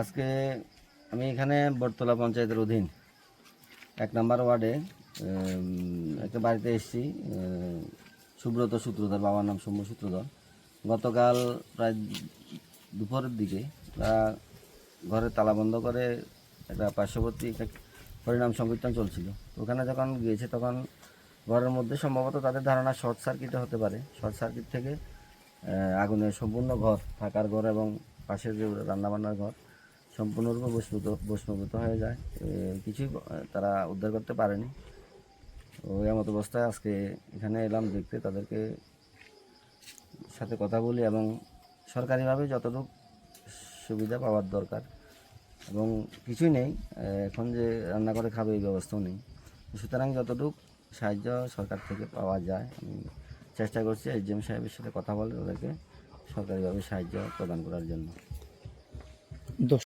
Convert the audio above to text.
আজকে আমি এখানে বটতলা পঞ্চায়েতের অধীন। এক নম্বর ওয়ার্ডে একটা বাড়িতে এসেছি সুব্রত সূত্রধর, বাবার নাম সৌম্য সূত্রধর। গতকাল প্রায় দুপুরের দিকে তারা ঘরের তালা বন্ধ করে একটা পার্শ্ববর্তী একটা হরিনাম সংকীর্তন চলছিল। ওখানে যখন গিয়েছে তখন ঘরের মধ্যে সম্ভবত তাদের ধারণা শর্ট সার্কিটে হতে পারে। শর্ট সার্কিট থেকে আগুনের সম্পূর্ণ ঘর থাকার ঘর এবং পাশের যে রান্নাবান্নার ঘর সম্পূর্ণরূপে বস্তুত বস্তুভূত হয়ে যায়। কিছুই তারা উদ্ধার করতে পারেনি। ওই এমত অবস্থায় আজকে এখানে এলাম দেখতে তাদেরকে সাথে কথা বলি এবং সরকারিভাবে যতটুকু সুবিধা পাওয়ার দরকার এবং কিছুই নেই। এখন যে রান্না করে খাবে এই ব্যবস্থাও নেই। সুতরাং যতটুকু সাহায্য সরকার থেকে পাওয়া যায়, আমি চেষ্টা করছি এইচএম সাহেবের সাথে কথা বলে তাদেরকে সরকারিভাবে সাহায্য প্রদান করার জন্য।